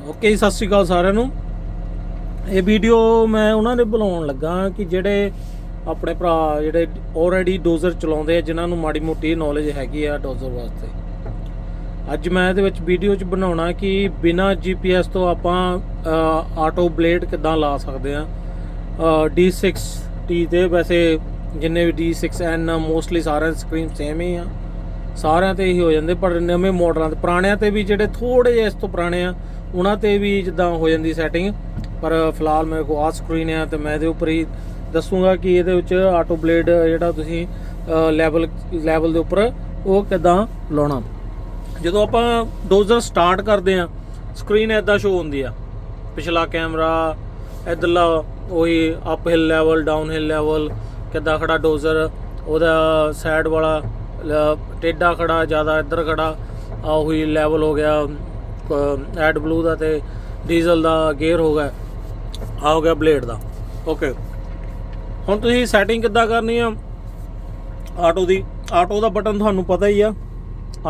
Okay ਜੀ, ਸਤਿ ਸ਼੍ਰੀ ਅਕਾਲ ਸਾਰਿਆਂ ਨੂੰ। ਇਹ ਵੀਡੀਓ ਮੈਂ ਉਹਨਾਂ ਨੇ ਬੁਲਾਉਣ ਲੱਗਾ ਕਿ ਜਿਹੜੇ ਆਪਣੇ ਭਰਾ ਜਿਹੜੇ ਆਲਰੇਡੀ ਡੋਜ਼ਰ ਚਲਾਉਂਦੇ ਆ ਜਿਨ੍ਹਾਂ ਨੂੰ ਮਾੜੀ ਮੋਟੀ ਨੌਲੇਜ ਹੈਗੀ ਆ ਡੋਜ਼ਰ ਵਾਸਤੇ। ਅੱਜ ਮੈਂ ਇਹਦੇ ਵਿੱਚ ਵੀਡੀਓ ਚ ਬਣਾਉਣਾ ਕਿ ਬਿਨਾ ਜੀਪੀਐਸ ਤੋਂ ਆਪਾਂ ਆਟੋ ਬਲੇਡ ਕਿੱਦਾਂ ਲਾ ਸਕਦੇ ਆ। D6T ਤੇ ਵੈਸੇ ਜਿੰਨੇ ਵੀ D6N ਮੋਸਟਲੀ ਸਾਰਿਆਂ ਦੀ ਸਕਰੀਨ ਸੇਮ ਹੀ ਆ। ਸਾਰਿਆਂ ਤੇ ਹੀ ਹੋ ਜਾਂਦੇ ਪਰ ਨਵੇਂ ਮਾਡਲਾਂ ਤੇ ਪੁਰਾਣਿਆਂ ਤੇ ਵੀ ਜਿਹੜੇ ਥੋੜੇ ਜਿਹੇ ਇਸ ਤੋਂ ਪੁਰਾਣੇ ਆ ਉਹਨਾਂ ਤੇ ਵੀ ਜਿੱਦਾਂ ਹੋ ਜਾਂਦੀ ਸੈਟਿੰਗ ਪਰ ਫਿਲਹਾਲ ਮੇਰੇ ਕੋਲ ਆ ਸਕਰੀਨ ਆ ਤੇ ਮੈਂ ਇਹਦੇ ਉੱਪਰ ਹੀ ਦੱਸੂਗਾ ਕਿ ਇਹਦੇ ਵਿੱਚ ਆਟੋ ਬਲੇਡ ਜਿਹੜਾ ਤੁਸੀਂ ਲੈਵਲ ਲੈਵਲ ਦੇ ਉੱਪਰ ਉਹ ਕਿਦਾਂ ਲਾਉਣਾ। ਜਦੋਂ ਆਪਾਂ ਡੋਜ਼ਰ ਸਟਾਰਟ ਕਰਦੇ ਆ ਸਕਰੀਨ ਐਦਾਂ ਸ਼ੋ ਹੁੰਦੀ ਆ। ਪਿਛਲਾ ਕੈਮਰਾ ਇਧਰਲਾ ਉਹੀ up hill level down hill level ਕਿੱਦਾਂ ਖੜਾ ਡੋਜ਼ਰ ਉਹਦਾ ਸਾਈਡ ਵਾਲਾ, ਲ- ਟੇਢਾ ਖੜਾ, ਜ਼ਿਆਦਾ ਇੱਧਰ ਖੜਾ ਆ ਉਹੀ ਲੈਵਲ ਹੋ ਗਿਆ ਐਡ ਬਲੂ ਦਾ ਤੇ ਡੀਜ਼ਲ ਦਾ ਗੇਅਰ ਹੋ ਗਿਆ। ਆ ਹੋ ਗਿਆ ਬਲੇਡ ਦਾ। ਓਕੇ। ਹੁਣ ਤੁਸੀਂ ਸੈਟਿੰਗ ਕਿੱਦਾਂ ਕਰਨੀ ਆ? ਆਟੋ ਦੀ। ਆਟੋ ਦਾ ਬਟਨ ਤੁਹਾਨੂੰ ਪਤਾ ਹੀ ਆ।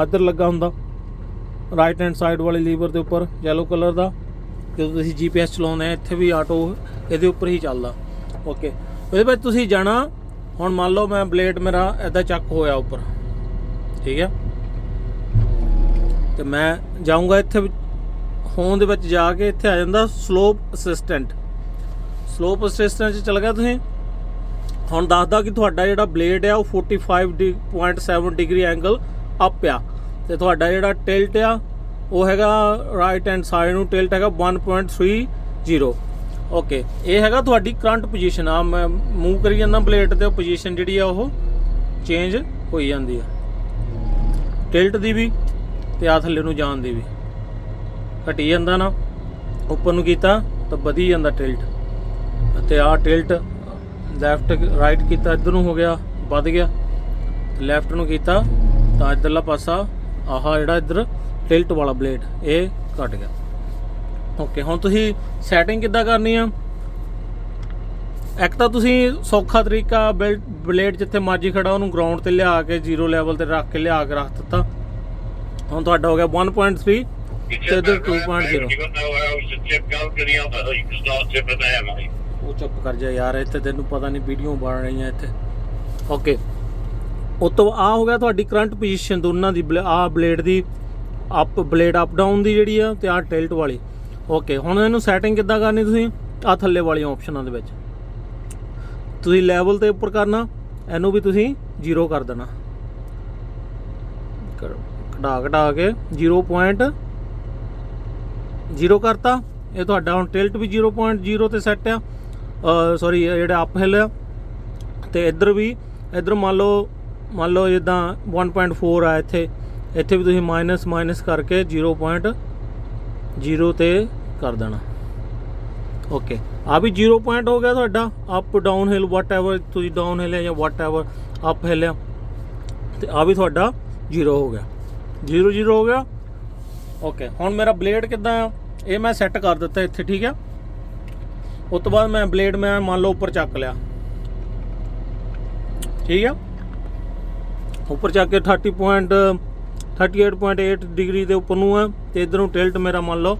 ਇੱਧਰ ਲੱਗਾ ਹੁੰਦਾ। ਰਾਈਟ ਹੈਂਡ ਸਾਈਡ ਵਾਲੇ ਲੀਵਰ ਦੇ ਉੱਪਰ ਯੈਲੋ ਕਲਰ ਦਾ। ਜਦੋਂ ਤੁਸੀਂ ਜੀਪੀਐਸ ਚਲਾਉਂਦੇ ਆ, ਇੱਥੇ ਵੀ ਆਟੋ ਇਹਦੇ ਉੱਪਰ ਹੀ ਚੱਲਦਾ। ਓਕੇ। ਉਹਦੇ ਵਿੱਚ ਤੁਸੀਂ ਜਾਣਾ। ਹੁਣ ਮੰਨ ਲਓ ਮੈਂ ਬਲੇਡ ਮੇਰਾ ਐਦਾਂ ਚੱਕ ਹੋਇਆ ਉੱਪਰ। ਠੀਕ ਹੈ ਤੇ ਮੈਂ ਜਾਊਂਗਾ ਇੱਥੇ ਹੋਮ ਦੇ ਵਿੱਚ ਜਾ ਕੇ ਇੱਥੇ ਆ ਜਾਂਦਾ ਸਲੋਪ ਅਸਿਸਟੈਂਟ। ਸਲੋਪ ਅਸਿਸਟੈਂਟ 'ਚ ਚਲ ਗਿਆ ਤੁਸੀਂ। ਹੁਣ ਦੱਸਦਾ ਕਿ ਤੁਹਾਡਾ ਜਿਹੜਾ ਬਲੇਡ ਆ, ਉਹ 45.7 ਡਿਗਰੀ ਐਂਗਲ ਅਪ ਆ। ਤੇ ਤੁਹਾਡਾ ਜਿਹੜਾ ਟਿਲਟ ਆ, ਉਹ ਹੈਗਾ ਰਾਈਟ ਹੈਂਡ ਸਾਈਡ ਨੂੰ ਟਿਲਟ ਹੈਗਾ 1.30 ਓਕੇ ਇਹ ਹੈਗਾ ਤੁਹਾਡੀ ਕਰੰਟ ਪੋਜੀਸ਼ਨ ਆ। ਮੈਂ ਮੂਵ ਕਰੀ ਜਾਂਦਾ ਬਲੇਡ ਤੇ ਪੋਜੀਸ਼ਨ ਜਿਹੜੀ ਆ, ਉਹ ਚੇਂਜ ਹੋਈ ਜਾਂਦੀ ਆ। ਟਿਲਟ ਦੀ ਵੀ ਤੇ ਆ ਥੱਲੇ ਨੂੰ ਜਾਣ ਦੀ ਵੀ। ਘਟੀ ਜਾਂਦਾ ਨਾ, ਉੱਪਰ ਨੂੰ ਕੀਤਾ ਤਾਂ ਵਧੀ ਜਾਂਦਾ ਟਿਲਟ ਤੇ ਆ ਟਿਲਟ ਲੈਫਟ ਰਾਈਟ ਕੀਤਾ, ਇੱਧਰ ਨੂੰ ਹੋ ਗਿਆ, ਵੱਧ ਗਿਆ। ਲੈਫਟ ਨੂੰ ਕੀਤਾ ਤਾਂ ਇੱਧਰਲਾ ਪਾਸਾ, ਆਹ ਜਿਹੜਾ ਇੱਧਰ ਟਿਲਟ ਵਾਲਾ ਬਲੇਡ ਇਹ ਘਟ ਗਿਆ। ਓਕੇ ਹੁਣ ਤੁਸੀਂ ਸੈਟਿੰਗ ਕਿੱਦਾਂ ਕਰਨੀ ਆ? ਇੱਕ ਤਾਂ ਤੁਸੀਂ ਸੌਖਾ ਤਰੀਕਾ ਬਲੇਡ ਜਿੱਥੇ ਮਰਜ਼ੀ ਖੜਾ ਉਹਨੂੰ ਗਰਾਊਂਡ ਤੇ ਲਿਆ ਕੇ ਜ਼ੀਰੋ ਲੈਵਲ ਤੇ ਰੱਖ ਕੇ ਲਿਆ ਕੇ ਰੱਖ ਦਿੱਤਾ। ਹੁਣ ਤੁਹਾਡਾ ਹੋ ਗਿਆ 1.3 ਤੇ ਇੱਧਰ 2.0 ਉਹ ਚੁੱਪ ਕਰ ਜਾ ਯਾਰ ਇੱਥੇ ਤੈਨੂੰ ਪਤਾ ਨਹੀਂ ਵੀਡੀਓ ਬਣ ਰਹੀਆਂ ਇੱਥੇ। ਓਕੇ ਉਸ ਤੋਂ ਆ ਹੋ ਗਿਆ ਤੁਹਾਡੀ ਕਰੰਟ ਪੋਜੀਸ਼ਨ ਦੋਨਾਂ ਦੀ ਆ ਬਲੇਡ ਦੀ ਅਪ ਬਲੇਡ ਅਪ ਡਾਊਨ ਦੀ ਜਿਹੜੀ ਆ ਤੇ ਆ ਟਿਲਟ ਵਾਲੀ। ਓਕੇ ਹੁਣ ਇਹਨੂੰ ਸੈਟਿੰਗ ਕਿੱਦਾਂ ਕਰਨੀ ਤੁਸੀਂ? ਆ ਥੱਲੇ ਵਾਲੀਆਂ ਆਪਸ਼ਨਾਂ ਦੇ ਵਿੱਚ। ਤੁਸੀਂ ਲੈਵਲ ਤੇ ਉੱਪਰ ਕਰਨਾ ਇਹਨੂੰ ਵੀ ਤੁਸੀਂ 0 ਕਰ ਦੇਣਾ। ਕਰ- ਘਟਾ ਘਟਾ ਕੇ 0.0 ਕਰਤਾ। ਇਹ ਤੁਹਾਡਾ ਹੁਣ ਟਿਲਟ ਵੀ 0.0 ਤੇ ਸੈੱਟ ਆ। ਸੌਰੀ ਜਿਹੜਾ ਅਪ ਹਿਲ ਆ। ਤੇ ਇੱਧਰ ਵੀ, ਇੱਧਰ ਮੰਨ ਲਓ ਮੰਨ ਲਓ ਜਿੱਦਾਂ 1.4 ਆ ਇੱਥੇ। ਇੱਥੇ ਵੀ ਤੁਸੀਂ ਮਾਈਨਸ ਮਾਈਨਸ ਕਰਕੇ 0.0 ਤੇ ਕਰ ਦੇਣਾ। ਓਕੇ ਆ ਵੀ 0 ਪੁਆਇੰਟ ਹੋ ਗਿਆ ਤੁਹਾਡਾ। ਅਪ ਡਾਊਨ ਹਿਲ ਵਾਟਐਵਰ ਤੁਸੀਂ ਡਾਊਨ ਹਿਲ ਜਾਂ ਵਾਟਐਵਰ ਅਪ ਹਿਲ ਆ। ਤੇ ਆ ਵੀ ਤੁਹਾਡਾ 0 ਹੋ ਗਿਆ। 0 0 ਹੋ ਗਿਆ। ਓਕੇ ਹੁਣ ਮੇਰਾ ਬਲੇਡ ਕਿੱਦਾਂ ਆ? ਇਹ ਮੈਂ ਸੈੱਟ ਕਰ ਦਿੱਤਾ ਇੱਥੇ, ਠੀਕ ਆ? ਉਸ ਤੋਂ ਬਾਅਦ ਮੈਂ ਬਲੇਡ ਮੈਂ ਮੰਨ ਲਓ ਉੱਪਰ ਚੱਕ ਲਿਆ। ਠੀਕ ਆ? ਉੱਪਰ ਚੱਕ ਕੇ 30 ਪੁਆਇੰਟ 38.8 ਡਿਗਰੀ ਦੇ ਉੱਪਰ ਨੂੰ ਹੈ ਤੇ ਇਧਰ ਨੂੰ ਟਿਲਟ ਮੇਰਾ ਮੰਨ ਲਓ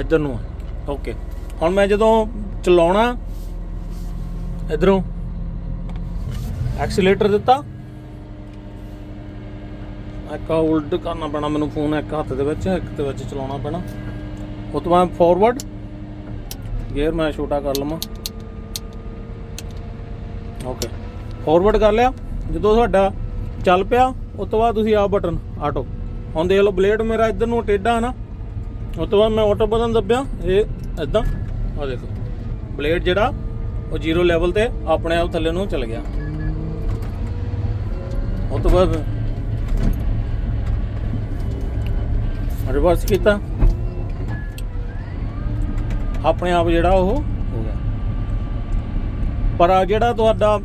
ਇਧਰ ਨੂੰ ਹੈ ਓਕੇ ਹੁਣ ਮੈਂ ਜਦੋਂ ਚਲਾਉਣਾ, ਇਧਰੋਂ ਐਕਸੀਲੇਟਰ ਦਿੱਤਾ। ਇੱਕ ਉਲਟ ਕਰਨਾ ਪੈਣਾ ਮੈਨੂੰ ਫੋਨ ਇੱਕ ਹੱਥ ਦੇ ਵਿੱਚ, ਇੱਕ ਦੇ ਵਿੱਚ ਚਲਾਉਣਾ ਪੈਣਾ। ਉਹ ਤੋਂ ਬਾਅਦ ਫਾਰਵਰਡ ਗੇਅਰ ਮੈਂ ਛੋਟਾ ਕਰ ਲਵਾਂ। ਓਕੇ ਫਾਰਵਰਡ ਕਰ ਲਿਆ। ਜਦੋਂ ਤੁਹਾਡਾ ਚੱਲ ਪਿਆ ਉਸ ਤੋਂ ਬਾਅਦ ਤੁਸੀਂ ਆ ਬਟਨ ਆਟੋ ਹੁਣ ਦੇਖ ਲਓ ਬਲੇਡ ਮੇਰਾ ਇੱਧਰ ਨੂੰ ਟੇਢਾ ਨਾ। ਉਸ ਤੋਂ ਬਾਅਦ ਮੈਂ ਆਟੋ ਬਟਨ ਦੱਬਿਆ। ਇਹ ਇਦਾਂ ਆ ਦੇਖੋ। ਬਲੇਡ ਜਿਹੜਾ, ਉਹ ਜ਼ੀਰੋ ਲੈਵਲ ਤੇ ਆਪਣੇ ਆਪ ਥੱਲੇ ਨੂੰ ਚਲ ਗਿਆ। ਉਸ ਤੋਂ ਬਾਅਦ ਰਿਵਰਸ ਕੀਤਾ। ਆਪਣੇ ਆਪ ਜਿਹੜਾ ਉਹ ਹੋ ਗਿਆ। ਪਰ ਆ ਜਿਹੜਾ ਤੁਹਾਡਾ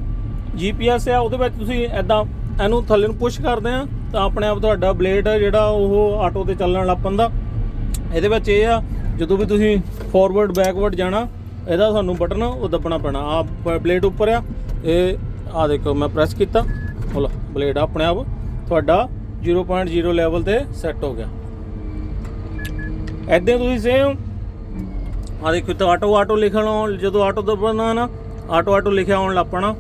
ਜੀਪੀਐਸ ਆ, ਉਹਦੇ ਵਿੱਚ ਤੁਸੀਂ ਐਦਾਂ ਇਹਨੂੰ ਥੱਲੇ ਨੂੰ ਪੁਸ਼ ਕਰਦੇ ਆ, ਤਾਂ ਆਪਣੇ ਆਪ ਤੁਹਾਡਾ ਬਲੇਡ ਜਿਹੜਾ ਉਹ ਆਟੋ ਤੇ ਚੱਲਣ ਲੱਗ ਪੈਂਦਾ। ਇਹਦੇ ਵਿੱਚ ਇਹ ਆ, ਜਦੋਂ ਵੀ ਤੁਸੀਂ ਫਾਰਵਰਡ ਬੈਕਵਰਡ ਜਾਣਾ, ਇਹਦਾ ਤੁਹਾਨੂੰ ਬਟਨ ਉਹ ਦੱਬਣਾ ਪੈਣਾ। ਆ ਬਲੇਡ ਉੱਪਰ ਆ, ਇਹ ਆ ਦੇਖੋ, ਮੈਂ ਪ੍ਰੈਸ ਕੀਤਾ। ਬੋਲੋ ਬਲੇਡ ਆਪਣੇ ਆਪ। ਤੁਹਾਡਾ 0.0 ਲੈਵਲ ਤੇ ਸੈੱਟ ਹੋ ਗਿਆ। ਐਦਾਂ ਤੁਸੀਂ ਸੇਮ ਆ ਦੇਖੋ ਤਾਂ ਆਟੋ ਆਟੋ ਲਿਖਣ ਆਉਣ ਜਦੋਂ ਆਟੋ ਦਬਣਾ ਨਾ ਆਟੋ ਆਟੋ ਲਿਖਿਆ ਆਉਣ ਲੱਪਣਾ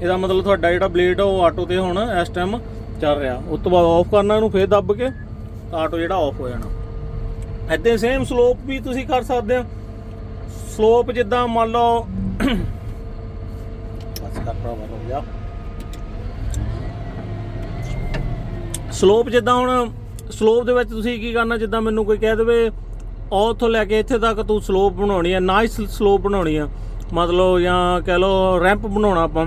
ਇਹਦਾ ਮਤਲਬ ਤੁਹਾਡਾ ਜਿਹੜਾ ਬਲੇਡ ਆ, ਉਹ ਆਟੋ ਤੇ ਹੁਣ ਇਸ ਟਾਈਮ ਚੱਲ ਰਿਹਾ। ਉਸ ਤੋਂ ਬਾਅਦ ਆਫ ਕਰਨਾ ਇਹਨੂੰ, ਫੇਰ ਦੱਬ ਕੇ, ਤਾਂ ਆਟੋ ਜਿਹੜਾ ਆਫ ਹੋ ਜਾਣਾ। ਐਦਾਂ ਸੇਮ ਸਲੋਪ ਵੀ ਤੁਸੀਂ ਕਰ ਸਕਦੇ ਹੋ। ਸਲੋਪ ਜਿੱਦਾਂ ਮੰਨ ਲਓ ਸਲੋਪ ਜਿੱਦਾਂ ਹੁਣ ਸਲੋਪ ਦੇ ਵਿੱਚ ਤੁਸੀਂ ਕੀ ਕਰਨਾ, ਜਿੱਦਾਂ ਮੈਨੂੰ ਕੋਈ ਕਹਿ ਦੇਵੇ ਉਹ ਉੱਥੋਂ ਲੈ ਕੇ ਇੱਥੇ ਤੱਕ ਤੂੰ ਸਲੋਪ ਬਣਾਉਣੀ ਹੈ ਨਾਈਸ ਸਲੋਪ ਬਣਾਉਣੀ ਆ। ਮਤਲਬ ਜਾਂ ਕਹਿ ਲਓ ਰੈਂਪ ਬਣਾਉਣਾ ਆਪਾਂ।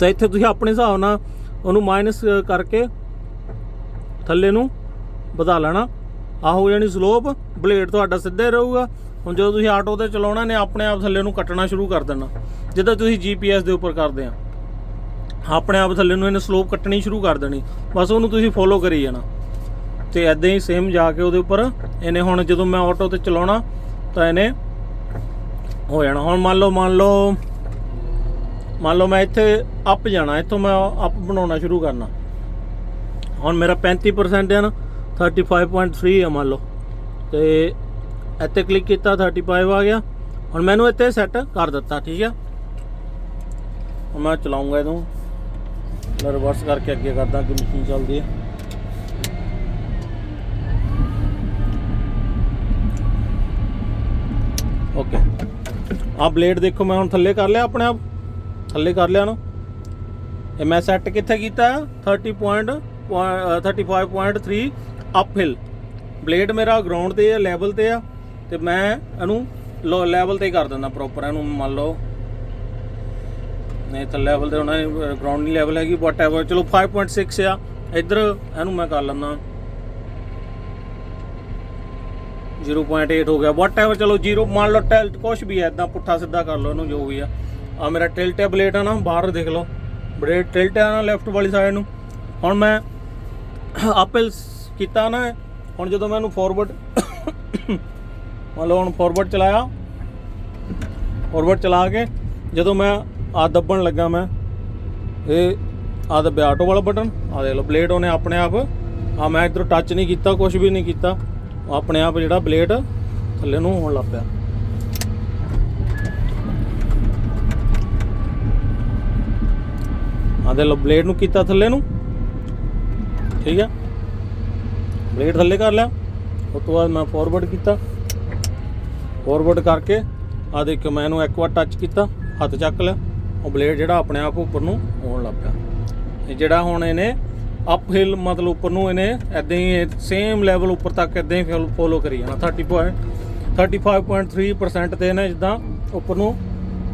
ਤਾਂ ਇੱਥੇ ਤੁਸੀਂ ਆਪਣੇ ਹਿਸਾਬ ਨਾਲ ਉਹਨੂੰ ਮਾਈਨਸ ਕਰਕੇ ਥੱਲੇ ਨੂੰ ਵਧਾ ਲੈਣਾ। ਆ ਹੋ ਜਾਣੀ ਸਲੋਪ ਬਲੇਡ ਤੁਹਾਡਾ ਸਿੱਧਾ ਰਹੂਗਾ। ਹੁਣ ਜਦੋਂ ਤੁਸੀਂ ਆਟੋ ਤੇ ਚਲਾਉਣਾ ਨੇ, ਆਪਣੇ ਆਪ ਥੱਲੇ ਨੂੰ ਕੱਟਣਾ ਸ਼ੁਰੂ ਕਰ ਦੇਣਾ। ਜਿੱਦਾਂ ਤੁਸੀਂ ਜੀਪੀਐਸ ਦੇ ਉੱਪਰ ਕਰਦੇ ਆ। ਆਪਣੇ ਆਪ ਥੱਲੇ ਨੂੰ ਇਹਨੇ ਸਲੋਪ ਕੱਟਣੀ ਸ਼ੁਰੂ ਕਰ ਦੇਣੀ। ਬਸ ਉਹਨੂੰ ਤੁਸੀਂ ਫੋਲੋ ਕਰੀ ਜਾਣਾ। ਤੇ ਐਦਾਂ ਹੀ ਸੇਮ ਜਾ ਕੇ ਉਹਦੇ ਉੱਪਰ ਇਹਨੇ ਹੁਣ ਜਦੋਂ ਮੈਂ ਆਟੋ ਤੇ ਚਲਾਉਣਾ ਤਾਂ ਇਹਨੇ ਹੋ ਜਾਣਾ। ਹੁਣ ਮੰਨ ਲਓ ਮੰਨ ਲਓ ਮੰਨ ਲਓ ਮੈਂ ਇੱਥੇ ਅਪ ਜਾਣਾ, ਇੱਥੋਂ ਮੈਂ ਅਪ ਬਣਾਉਣਾ ਸ਼ੁਰੂ ਕਰਨਾ। ਹੁਣ ਮੇਰਾ 35% ਹੈ ਨਾ 35.3 ਹੈ ਮੰਨ ਲਓ। ਤੇ ਇੱਥੇ ਕਲਿੱਕ ਕੀਤਾ 35 ਆ ਗਿਆ। ਹੁਣ ਮੈਨੂੰ ਇੱਥੇ ਸੈੱਟ ਕਰ ਦਿੱਤਾ, ਠੀਕ ਹੈ ਹੁਣ ਮੈਂ ਚਲਾਉਂਗਾ ਇਹਨੂੰ। ਮੈਂ ਰਿਵਰਸ ਕਰਕੇ ਅੱਗੇ ਕਰਦਾ ਕਿ ਮਸ਼ੀਨ ਚੱਲਦੀ ਹੈ ਓਕੇ ਆ ਬਲੇਡ ਦੇਖੋ, ਮੈਂ ਹੁਣ ਥੱਲੇ ਕਰ ਲਿਆ ਆਪਣੇ ਆਪ। ਥੱਲੇ ਕਰ ਲਿਆ ਨਾ ਇਹ ਮੈਂ ਸੈੱਟ ਕਿੱਥੇ ਕੀਤਾ? ਹੈ? 30 ਪੁਆਇੰਟ 35.3 ਅਪ ਹਿਲ ਬਲੇਡ ਮੇਰਾ ਗਰਾਊਂਡ ਤੇ ਹੈ ਲੈਵਲ ਤੇ ਆ। ਤੇ ਮੈਂ ਇਹਨੂੰ ਲੋ ਲੈਵਲ ਤੇ ਹੀ ਕਰ ਦਿੰਦਾ ਪ੍ਰੋਪਰ ਇਹਨੂੰ ਮੰਨ ਲਓ। ਨਹੀਂ ਤਾਂ ਲੈਵਲ ਤੇ ਉਹਨਾਂ ਹੋਣਾ ਗਰਾਊਂਡ ਨਹੀਂ ਲੈਵਲ ਹੈਗੀ ਵਟਐਵਰ ਚਲੋ 5.6 ਆ। ਇੱਧਰ ਇਹਨੂੰ ਮੈਂ ਕਰ ਲੈਂਦਾ। 0.8 ਹੋ ਗਿਆ। ਵਟਐਵਰ ਚਲੋ 0 ਮੰਨ ਲਓ ਟਿਲਟ ਕੁਛ ਵੀ ਹੈ ਇਦਾਂ ਪੁੱਠਾ ਸਿੱਧਾ ਕਰ ਲਓ ਇਹਨੂੰ, ਜੋ ਵੀ ਆ। ਆ ਮੇਰਾ ਟਿਲਟ ਹੈ ਬਲੇਡ ਆ ਨਾ, ਬਾਹਰ ਦੇਖ ਲਓ। ਬਲੇਡ ਟਿਲਟ ਹੈ ਨਾ ਲੈਫਟ ਵਾਲੀ ਸਾਈਡ ਨੂੰ। ਹੁਣ ਮੈਂ ਆਪਲ ਕੀਤਾ ਨਾ, ਹੁਣ ਜਦੋਂ ਮੈਂ ਇਹਨੂੰ ਫਾਰਵਰਡ ਮੰਨ ਲਓ ਹੁਣ ਫਾਰਵਰਡ ਚਲਾਇਆ। ਫਾਰਵਰਡ ਚਲਾ ਕੇ, ਜਦੋਂ ਮੈਂ ਆ ਦੱਬਣ ਲੱਗਾ ਮੈਂ, ਇਹ ਆ ਦੱਬਿਆ ਆਟੋ ਵਾਲਾ ਬਟਨ ਆ ਦੇਖ ਲਓ ਬਲੇਡ ਉਹਨੇ ਆਪਣੇ ਆਪ ਆ ਮੈਂ ਇਧਰ ਟੱਚ ਨਹੀਂ ਕੀਤਾ ਕੁਝ ਵੀ ਨਹੀਂ ਕੀਤਾ। ਆਪਣੇ ਆਪ ਜਿਹੜਾ ਬਲੇਡ ਥੱਲੇ ਨੂੰ ਹੋਣ ਲੱਗ ਪਿਆ। ਆ ਦੇ ਲੋ ਬਲੇਡ ਨੂੰ ਕੀਤਾ ਥੱਲੇ ਨੂੰ। ਠੀਕ ਆ? ਬਲੇਡ ਥੱਲੇ ਕਰ ਲਿਆ। ਉਸ ਤੋਂ ਬਾਅਦ ਮੈਂ ਫਾਰਵਰਡ ਕੀਤਾ। ਫਾਰਵਰਡ ਕਰਕੇ ਆ ਦੇਖਿਓ, ਮੈਂ ਇਹਨੂੰ ਇੱਕ ਵਾਰ ਟੱਚ ਕੀਤਾ, ਹੱਥ ਚੱਕ ਲਿਆ। ਉਹ ਬਲੇਡ ਜਿਹੜਾ ਆਪਣੇ ਆਪ ਉੱਪਰ ਨੂੰ ਹੋਣ ਲੱਗ ਪਿਆ। ਇਹ ਜਿਹੜਾ ਹੁਣ ਇਹਨੇ ਅਪ ਹਿਲ ਮਤਲਬ ਉੱਪਰ ਨੂੰ ਇਹਨੇ ਐਦਾਂ ਹੀ ਸੇਮ ਲੈਵਲ ਉੱਪਰ ਤੱਕ ਐਦਾਂ ਹੀ ਫੋਲੋ ਕਰੀ ਜਾਣਾ 30 ਪੁਆਇੰਟ 35.3% ਤੇ ਇਹਨੇ ਜਿੱਦਾਂ ਉੱਪਰ ਨੂੰ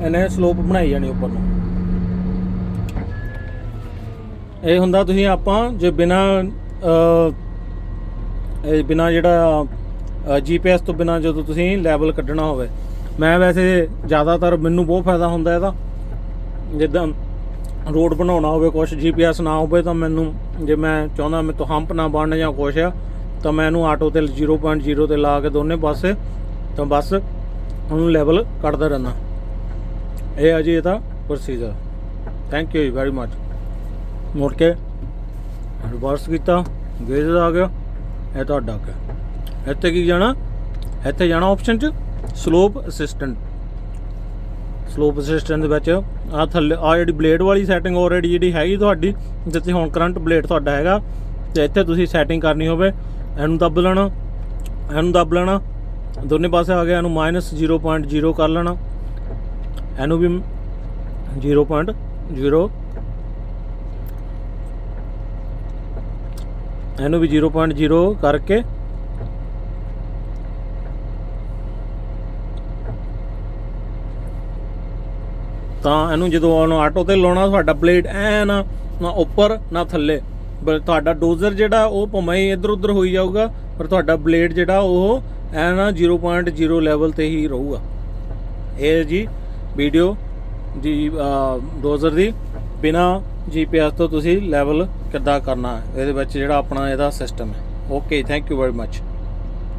ਇਹਨੇ ਸਲੋਪ ਬਣਾਈ ਜਾਣੀ ਉੱਪਰ ਨੂੰ। ਇਹ ਹੁੰਦਾ ਤੁਸੀਂ ਆਪਾਂ ਜੇ ਬਿਨਾ ਇਹ ਬਿਨਾ ਜਿਹੜਾ ਜੀਪੀਐਸ ਤੋਂ ਬਿਨਾ ਜਦੋਂ ਤੁਸੀਂ ਲੈਵਲ ਕੱਢਣਾ ਹੋਵੇ, ਮੈਂ ਵੈਸੇ ਜ਼ਿਆਦਾਤਰ ਮੈਨੂੰ ਬਹੁਤ ਫਾਇਦਾ ਹੁੰਦਾ ਇਹਦਾ। ਜਿੱਦਾਂ ਰੋਡ ਬਣਾਉਣਾ ਹੋਵੇ, ਕੁਛ ਜੀਪੀਐਸ ਨਾ ਹੋਵੇ ਤਾਂ ਮੈਨੂੰ ਜੇ ਮੈਂ ਚਾਹੁੰਦਾ ਮੈਂ ਤੋਂ ਹੰਪ ਨਾ ਬਣ ਜਾਂ ਕੁਛ ਆ, ਤਾਂ ਮੈਂ ਇਹਨੂੰ ਆਟੋ ਤੇ 0.0 ਤੇ ਲਾ ਕੇ ਦੋਨੇ ਪਾਸੇ, ਤਾਂ ਬਸ ਉਹਨੂੰ ਲੈਵਲ ਕੱਢਦਾ ਰਹਿਣਾ ਇਹ ਆ ਜੀ ਇਹਦਾ procedure thank you very much ਮੁੜ ਕੇ ਰਿਵਰਸ ਕੀਤਾ, ਗੇਜ ਆ ਗਿਆ, ਇਹ ਤੁਹਾਡਾ ਆ ਗਿਆ ਇੱਥੇ ਕੀ ਜਾਣਾ? ਇੱਥੇ ਜਾਣਾ ਆਪਸ਼ਨ ਚ ਸਲੋਪ ਅਸਿਸਟੈਂਟ ਸਲੋਪ ਅਸਿਸਟੈਂਟ ਦੇ ਵਿੱਚ। ਆ ਥੱਲੇ ਆ ਜਿਹੜੀ ਬਲੇਡ ਵਾਲੀ ਸੈਟਿੰਗ ਆਲਰੇਡੀ ਜਿਹੜੀ ਹੈਗੀ ਤੁਹਾਡੀ, ਜਿੱਥੇ ਹੁਣ ਕਰੰਟ ਬਲੇਡ ਤੁਹਾਡਾ ਹੈਗਾ, ਤੇ ਇੱਥੇ ਤੁਸੀਂ ਸੈਟਿੰਗ ਕਰਨੀ ਹੋਵੇ, ਇਹਨੂੰ ਦੱਬ ਲੈਣਾ, ਇਹਨੂੰ ਦੱਬ ਲੈਣਾ, ਦੋਨੇ ਪਾਸੇ ਆ ਗਿਆ, ਇਹਨੂੰ ਮਾਈਨਸ 0.0 ਕਰ ਲੈਣਾ, ਇਹਨੂੰ ਵੀ 0.0 ਇਹਨੂੰ ਵੀ 0.0 ਕਰਕੇ ਤਾਂ ਇਹਨੂੰ ਜਦੋਂ ਉਹਨੂੰ ਆਟੋ ਤੇ ਲਾਉਣਾ ਤੁਹਾਡਾ ਬਲੇਡ ਐ ਨਾ ਨਾ ਉੱਪਰ, ਨਾ ਥੱਲੇ। ਬਲ ਤੁਹਾਡਾ ਡੋਜ਼ਰ ਜਿਹੜਾ, ਉਹ ਭਵੇਂ ਇੱਧਰ ਉੱਧਰ ਹੋਈ ਜਾਊਗਾ, ਪਰ ਤੁਹਾਡਾ ਬਲੇਡ ਜਿਹੜਾ, ਉਹ ਐ ਨਾ 0.0 ਲੈਵਲ ਤੇ ਹੀ ਰਹੂਗਾ। ਇਹ ਜੀ ਵੀਡੀਓ ਜੀ ਡੋਜ਼ਰ ਦੀ, ਬਿਨਾ ਜੀਪੀਐਸ ਤੋਂ ਤੁਸੀਂ ਲੈਵਲ ਕਿੱਦਾਂ ਕਰਨਾ ਹੈ? ਇਹਦੇ ਵਿੱਚ ਜਿਹੜਾ ਆਪਣਾ ਇਹਦਾ ਸਿਸਟਮ ਹੈ। Okay thank you very much